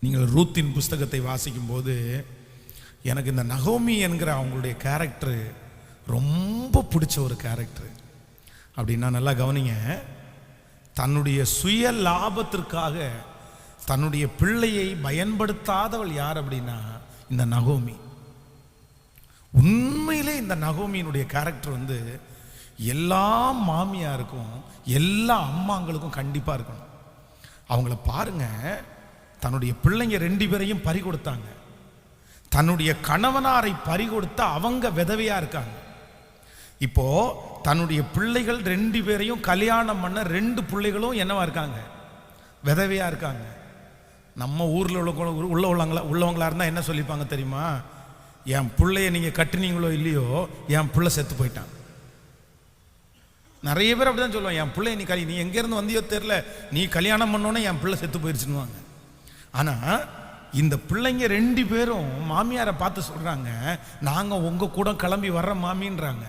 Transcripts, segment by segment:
நீங்கள் ரூத்தின் புஸ்தகத்தை வாசிக்கும் போது எனக்கு இந்த நகோமி என்கிற அவங்களுடைய கேரக்டரு ரொம்ப பிடிச்ச ஒரு கேரக்டரு அப்படின்னா நல்லா கவனிங்க. தன்னுடைய சுய லாபத்திற்காக தன்னுடைய பிள்ளையை பயன்படுத்தாதவள் யார் அப்படின்னா இந்த நகோமி. உண்மையிலே இந்த நகோமியினுடைய கேரக்டர் வந்து எல்லா மாமியாருக்கும் எல்லா அம்மாங்களுக்கும் கண்டிப்பாக இருக்கணும். அவங்கள பாருங்கள் தன்னுடைய பிள்ளைங்க ரெண்டு பேரையும் பறி கொடுத்தாங்க. தன்னுடைய கணவனாரை பறிகொடுத்த அவங்க விதவையாக இருக்காங்க. இப்போ தன்னுடைய பிள்ளைகள் ரெண்டு பேரையும் கல்யாணம் பண்ண ரெண்டு பிள்ளைகளும் என்னவா இருக்காங்க? விதவையாக இருக்காங்க. நம்ம ஊரில் உள்ள உள்ள உள்ளவங்களா உள்ளவங்களா இருந்தால் என்ன சொல்லிப்பாங்க தெரியுமா? என் பிள்ளைய நீங்கள் கட்டுனீங்களோ இல்லையோ என் பிள்ளை செத்து போயிட்டான். நிறைய பேர் அப்படிதான் சொல்லுவாங்க. என் பிள்ளை நீ கல்வி நீ எங்கேருந்து வந்தியோ தெரில நீ கல்யாணம் பண்ணோன்னே என் பிள்ளை செத்து போயிடுச்சுன்னுவாங்க ஆனால் இந்த பிள்ளைங்க ரெண்டு பேரும் மாமியாரை பார்த்து சொல்கிறாங்க நாங்கள் உங்கள் கூட கிளம்பி வர்ற மாமின்றாங்க.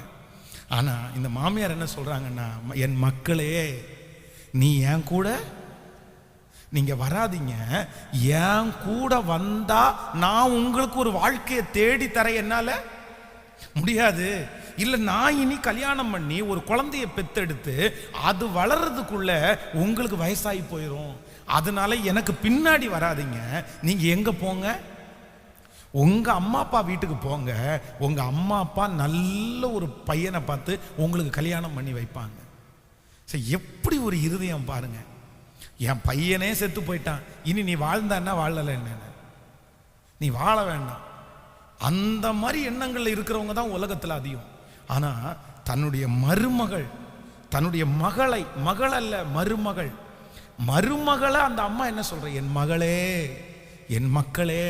ஆனால் இந்த மாமியார் என்ன சொல்கிறாங்கன்னா என் மக்களே நீ என் கூட நீங்கள் வராதீங்க. என் கூட வந்தால் நான் உங்களுக்கு ஒரு வாழ்க்கையை தேடி தர என்னால்? முடியாது. இல்லை நான் இனி கல்யாணம் பண்ணி ஒரு குழந்தைய பெத்தெடுத்து அது வளர்றதுக்குள்ள உங்களுக்கு வயசாகி போயிடும் அதனால எனக்கு பின்னாடி வராதீங்க. நீங்கள் எங்கே போங்க? உங்கள் அம்மா அப்பா வீட்டுக்கு போங்க. உங்கள் அம்மா அப்பா நல்ல ஒரு பையனை பார்த்து உங்களுக்கு கல்யாணம் பண்ணி வைப்பாங்க. சரி எப்படி ஒரு இருதயம் பாருங்க. என் பையனே செத்து போயிட்டான். இனி நீ வாழ்ந்தான்னா வாழலை என்ன நீ வாழ வேண்டாம். அந்த மாதிரி எண்ணங்களில் இருக்கிறவங்க தான் உலகத்தில் அதிகம். ஆனால் தன்னுடைய மருமகள் தன்னுடைய மகளை மகள் அல்ல மருமகள். மருமகளை அந்த அம்மா என்ன சொல்கிற என் மகளே என் மக்களே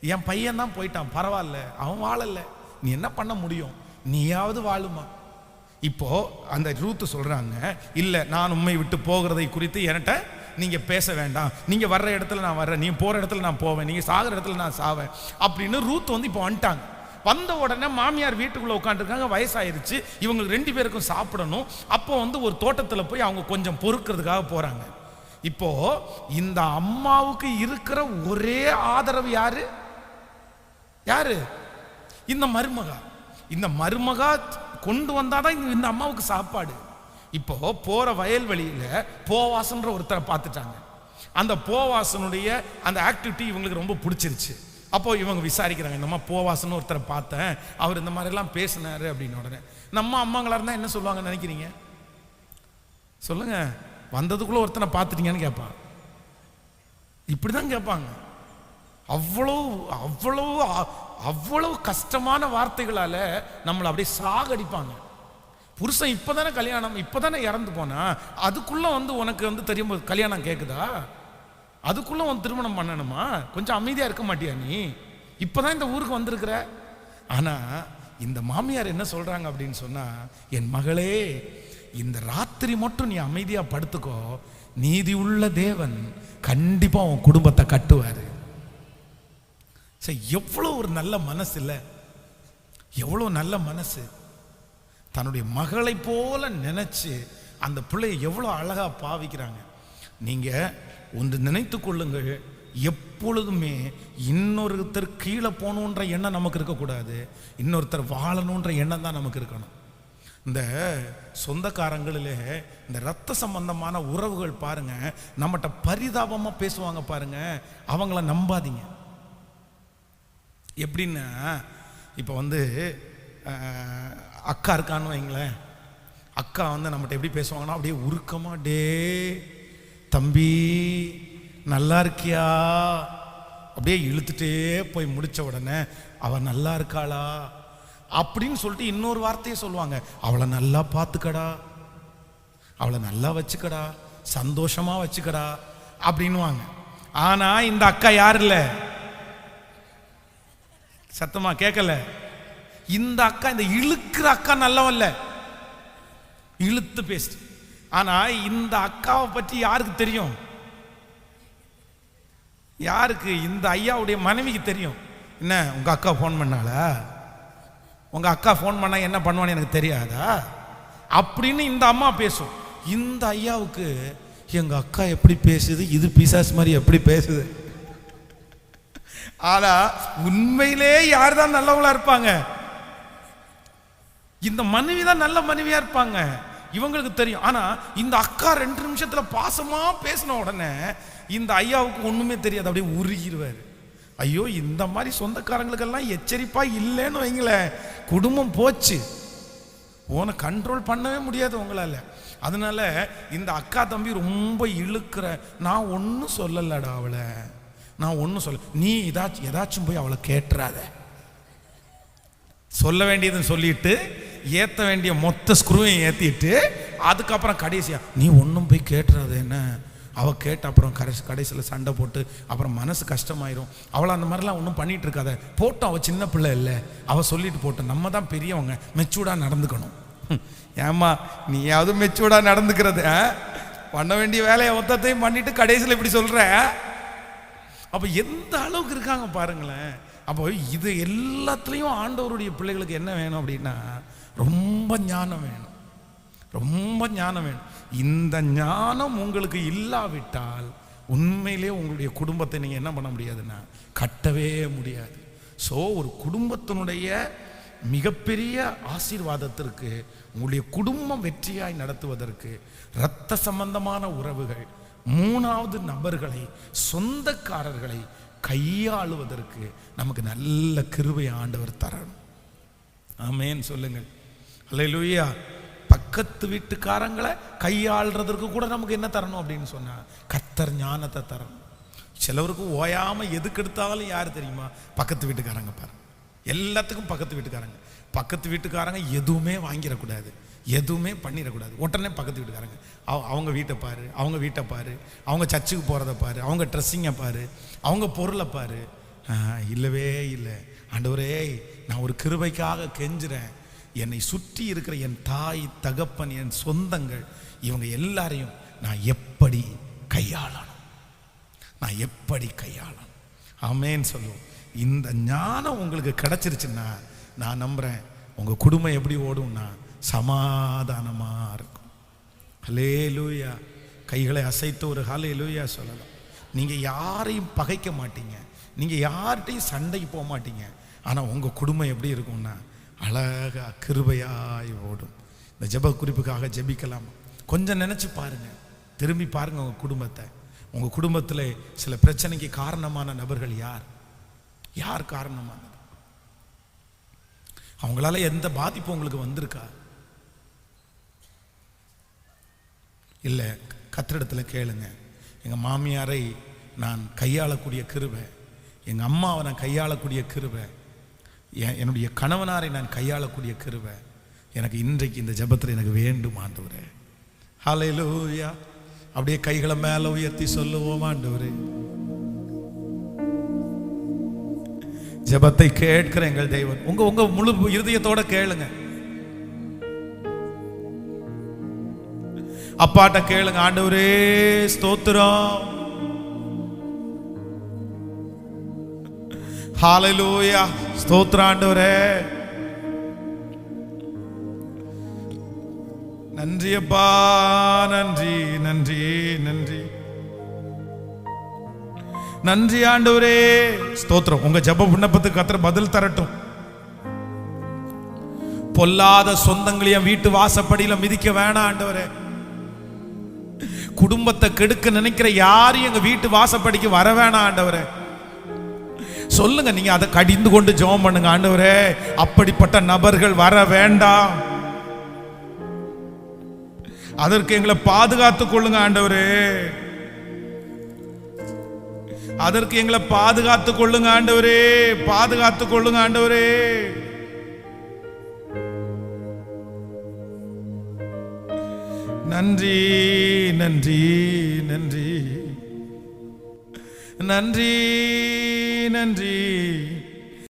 என் பையன் தான் போயிட்டான் பரவாயில்ல அவன் வாழலை. நீ என்ன பண்ண முடியும்? நீயாவது வாழுமா. இப்போ அந்த ரூத்து சொல்றாங்க இல்லை நான் உண்மை விட்டு போகிறதை குறித்து என்கிட்ட நீங்க பேச வேண்டாம். நீங்க வர்ற இடத்துல நான் வர்றேன். நீ போற இடத்துல நான் போவேன். நீங்க சாகிற இடத்துல நான் சாவேன். அப்படின்னு ரூத் வந்து இப்போ வந்துட்டாங்க. வந்த உடனே மாமியார் வீட்டுக்குள்ளே உட்காந்துருக்காங்க வயசாயிருச்சு. இவங்க ரெண்டு பேருக்கும் சாப்பிடணும். அப்போ வந்து ஒரு தோட்டத்தில் போய் அவங்க கொஞ்சம் பொறுக்கிறதுக்காக போகிறாங்க இப்போ இந்த அம்மாவுக்கு இருக்கிற ஒரே ஆதரவு யாரு? யாரு? இந்த மருமகா. இந்த மருமகா கொண்டு வந்தாதான் இந்த- இந்த அம்மாவுக்கு சாப்பாடு. இப்போ போற வயல்வெளியில போவாசன்ற ஒருத்தரை பார்த்துட்டாங்க. அந்த போவாசனுடைய அந்த ஆக்டிவிட்டி இவங்களுக்கு ரொம்ப பிடிச்சிருச்சு. அப்போ இவங்க விசாரிக்கிறாங்க இந்த மாதிரி போவாசன்னு ஒருத்தரை பார்த்தேன். அவர் இந்த மாதிரிலாம் பேசினாரு அப்படின்னு உடனே. நம்ம அம்மாங்களா இருந்தால் என்ன சொல்லுவாங்கன்னு நினைக்கிறீங்க? சொல்லுங்க. வந்ததுக்குள்ள ஒருத்தனை பார்த்துட்டீங்கன்னு கேட்பான். இப்படிதான் கேட்பாங்க. அவ்வளோ அவ்வளோ அவ்வளவு கஷ்டமான வார்த்தைகளால் நம்மளை அப்படியே சாகடிப்பாங்க. புருஷன் இப்பதானே கல்யாணம் இப்போ தானே இறந்து போனா அதுக்குள்ளே வந்து உனக்கு வந்து தெரியும் போது கல்யாணம் கேட்குதா அதுக்குள்ளே உன் திருமணம் பண்ணணுமா? கொஞ்சம் அமைதியாக இருக்க மாட்டியா நீ? இப்போ தான் இந்த ஊருக்கு வந்திருக்கிற. ஆனால் இந்த மாமியார் என்ன சொல்கிறாங்க அப்படின்னு சொன்னால் என் மகளே இந்த ராத்திரி மட்டும் நீ அமைதியாக படுத்துக்கோ. நீதி உள்ள தேவன் கண்டிப்பாக உன் குடும்பத்தை கட்டுவார். சரி எவ்வளோ ஒரு நல்ல மனசு இல்லை. எவ்வளோ நல்ல மனசு. தன்னுடைய மகளை போல நினச்சி அந்த பிள்ளையை எவ்வளோ அழகாக பாவிக்கிறாங்க. நீங்கள் ஒன்று நினைத்து கொள்ளுங்கள் எப்பொழுதுமே இன்னொருத்தர் கீழே போகணுன்ற எண்ணம் நமக்கு இருக்கக்கூடாது. இன்னொருத்தர் வாழணுன்ற எண்ணம் தான் நமக்கு இருக்கணும். இந்த சொந்தக்காரங்களிலே இந்த ரத்த சம்பந்தமான உறவுகள் பாருங்க நம்மகிட்ட பரிதாபமாக பேசுவாங்க பாருங்க அவங்கள நம்பாதீங்க. எப்படின்னா இப்போ வந்து அக்கா இருக்கான்னு வைங்களேன். அக்கா வந்து நம்மகிட்ட எப்படி பேசுவாங்கன்னா அப்படியே உருக்கமாக டே தம்பி நல்லா இருக்கியா? அப்படியே இழுத்துட்டே போய் முடிச்ச உடனே அவள் நல்லா இருக்காளா? அப்படின்னு சொல்லிட்டு இன்னொரு வார்த்தையை சொல்லுவாங்க. அவளை நல்லா பார்த்துக்கடா. அவளை நல்லா வச்சுக்கடா. சந்தோஷமாக வச்சுக்கடா. அப்படின்னுவாங்க. ஆனால் இந்த அக்கா யார் இல்லை? சத்தமாக கேட்கல இந்த அக்கா இந்த இழுக்கிற அக்கா நல்லவல்ல இழுத்து பேசிட்டு. ஆனா இந்த அக்காவை பற்றி யாருக்கு தெரியும்? யாருக்கு? இந்த ஐயாவுடைய மனைவிக்கு தெரியும். என்ன உங்க அக்கா ஃபோன் பண்ணாளா? உங்க அக்கா ஃபோன் பண்ணா என்ன பண்ணுவான்னு எனக்கு தெரியாதா? அப்படின்னு இந்த அம்மா பேசும். இந்த ஐயாவுக்கு எங்க அக்கா எப்படி பேசுது? இது பிசாஸ் மாதிரி எப்படி பேசுது? ஆனா உண்மையிலே யார் தான் நல்லவங்களா இருப்பாங்க? இந்த மனைவி தான் நல்ல மனைவியா இருப்பாங்க. இவங்களுக்கு தெரியும். ஆனா இந்த அக்கா ரெண்டு நிமிஷத்துல பாசமா பேசின உடனே இந்த ஐயாவுக்கு ஒண்ணுமே தெரியாது. அப்படியே உருகிடுவார் ஐயோ இந்த மாதிரி சொந்தக்காரங்களுக்கெல்லாம் எச்சரிப்பா இல்லைன்னு வைங்களேன். குடும்பம் போச்சு. உன கண்ட்ரோல் பண்ணவே முடியாது உங்களால. அதனால இந்த அக்கா தம்பி ரொம்ப இழுக்கிற நான் ஒன்றும் சொல்லலடா அவளை. நான் ஒன்றும் சொல்ல நீ ஏதாச்சும் ஏதாச்சும் போய் அவளை கேட்டுறாத. சொல்ல வேண்டியதுன்னு சொல்லிட்டு ஏற்ற வேண்டிய மொத்த ஸ்க்ரூவையும் ஏற்றிட்டு அதுக்கப்புறம் கடைசியா நீ ஒன்றும் போய் கேட்டுறது என்ன? அவ கேட்ட அப்புறம் கடைசி கடைசியில் சண்டை போட்டு அப்புறம் மனசு கஷ்டமாயிரும். அவளை அந்த மாதிரிலாம் ஒன்றும் பண்ணிட்டு இருக்காத. போட்டோம் அவள் சின்ன பிள்ளை இல்லை. அவள் சொல்லிட்டு போட்டு நம்ம தான் பெரியவங்க மெச்சூர்டாக நடந்துக்கணும். ஏமா ஏம்மா நீயாவது மெச்சூர்டாக நடந்துக்கிறது பண்ண வேண்டிய வேலையை மொத்தத்தையும் பண்ணிட்டு கடைசியில் இப்படி சொல்ற? அப்போ எந்த அளவுக்கு இருக்காங்க பாருங்களேன். அப்போ இது எல்லாத்துலேயும் ஆண்டவருடைய பிள்ளைகளுக்கு என்ன வேணும் அப்படின்னா ரொம்ப ஞானம் வேணும். ரொம்ப ஞானம் வேணும். இந்த ஞானம் உங்களுக்கு இல்லாவிட்டால் உண்மையிலே உங்களுடைய குடும்பத்தை நீங்கள் என்ன பண்ண முடியாதுன்னா கட்டவே முடியாது. ஸோ ஒரு குடும்பத்தினுடைய மிகப்பெரிய ஆசீர்வாதத்திற்கு உங்களுடைய குடும்பம் வெற்றியாய் நடத்துவதற்கு இரத்த சம்பந்தமான உறவுகள் மூணாவது நபர்களை சொந்தக்காரர்களை கையாளுவதற்கு நமக்கு நல்ல கிருபை ஆண்டவர் தரணும். ஆமேன்னு சொல்லுங்கள். அல்லேலூயா பக்கத்து வீட்டுக்காரங்களை கையாளுறதற்கு கூட நமக்கு என்ன தரணும் அப்படின்னு சொன்னால் கத்தர் ஞானத்தை தரணும். சிலவருக்கு ஓயாமல் எதுக்கு எடுத்தாலும் யார் தெரியுமா? பக்கத்து வீட்டுக்காரங்க பாரு. எல்லாத்துக்கும் பக்கத்து வீட்டுக்காரங்க. பக்கத்து வீட்டுக்காரங்க எதுவுமே வாங்கிடக்கூடாது. எதுவுமே பண்ணிடக்கூடாது. உடனே பக்கத்து வீட்டுக்காரங்க. அவ- அவங்க வீட்டை பாரு அவங்க வீட்டை பாரு அவங்க சர்ச்சுக்கு போகிறத பாரு அவங்க ட்ரெஸ்ஸிங்கை பாரு அவங்க பொருளை பாரு. இல்லவே இல்லை. ஆண்டவரே நான் ஒரு கிருபைக்காக கெஞ்சுறேன். என்னை சுற்றி இருக்கிற என் தாய் தகப்பன் என் சொந்தங்கள் இவங்க எல்லாரையும் நான் எப்படி கையாளணும்? நான் எப்படி கையாளணும்? ஆமேன்னு சொல்லுவோம். இந்த ஞானம் உங்களுக்கு கிடைச்சிருச்சுன்னா நான் நம்புகிறேன் உங்கள் குடும்பம் எப்படி ஓடும்னா சமாதானமாக இருக்கும். ஹலே லூயா கைகளை அசைத்து ஒரு ஹலே லூயா சொல்லலாம். நீங்கள் யாரையும் பகைக்க மாட்டீங்க. நீங்கள் யார்கிட்டையும் சண்டைக்கு போக மாட்டீங்க. ஆனால் உங்கள் குடும்பம் எப்படி இருக்கும்னா அழகா கிருபையாய் ஓடும். இந்த ஜெப குறிப்புக்காக ஜெபிக்கலாம். கொஞ்சம் நினச்சி பாருங்க. திரும்பி பாருங்கள் உங்கள் குடும்பத்தை. உங்கள் குடும்பத்தில் சில பிரச்சனைக்கு காரணமான நபர்கள் யார்? யார் காரணமானது? அவங்களால எந்த பாதிப்பு உங்களுக்கு வந்திருக்கா? இல்லை கத்திரிடத்தில் கேளுங்க. எங்கள் மாமியாரை நான் கையாளக்கூடிய கிருபை எங்கள் அம்மாவை நான் கையாளக்கூடிய கிருபை என்னுடைய கணவனாரை நான் கையாளக்கூடிய கிருபை எனக்கு இன்றைக்கு இந்த ஜெபத்தில் எனக்கு வேண்டும் ஆண்டவரே. ஹalleluya அப்படியே கைகளை மேலே உயர்த்தி சொல்லுவோம் ஆண்டவரே. ஜெபத்தை கேட்கிற எங்கள் தெய்வம் உங்க உங்க முழு இருதயத்தோட கேளுங்க. அப்பாட்ட கேளுங்க ஆண்டவரே ஸ்தோத்திரம். ஹாலலூயா ஸ்தோத்ராண்டவரே நன்றியப்பா நன்றி அப்பா நன்றி நன்றி நன்றி நன்றி ஆண்டவரே ஸ்தோத்திரம் உங்க ஜெப விண்ணப்பத்துக்கு கத்தர் பதில் தரட்டும் பொல்லாத சொந்தங்களையும் வீட்டு வாசப்படியில மிதிக்க வேணாம் ஆண்டவரே குடும்பத்தை கெடுக்க நினைக்கிற யாரையும் எங்க வீட்டு வாசப்படிக்கு வர வேணாம் ஆண்டவரே சொல்லுங்க நீங்க அதை கடிந்து கொண்டு ஜெபம் பண்ணுங்க ஆண்டவரே. அப்படிப்பட்ட நபர்கள் வர வேண்டாம். அதற்கு எங்களை பாதுகாத்துக் கொள்ளுங்க ஆண்டவரே. அதற்கு எங்களை பாதுகாத்துக் கொள்ளுங்க ஆண்டவரே. பாதுகாத்துக் கொள்ளுங்க ஆண்டவரே. நன்றி நன்றி நன்றி. நன்றி நன்றி.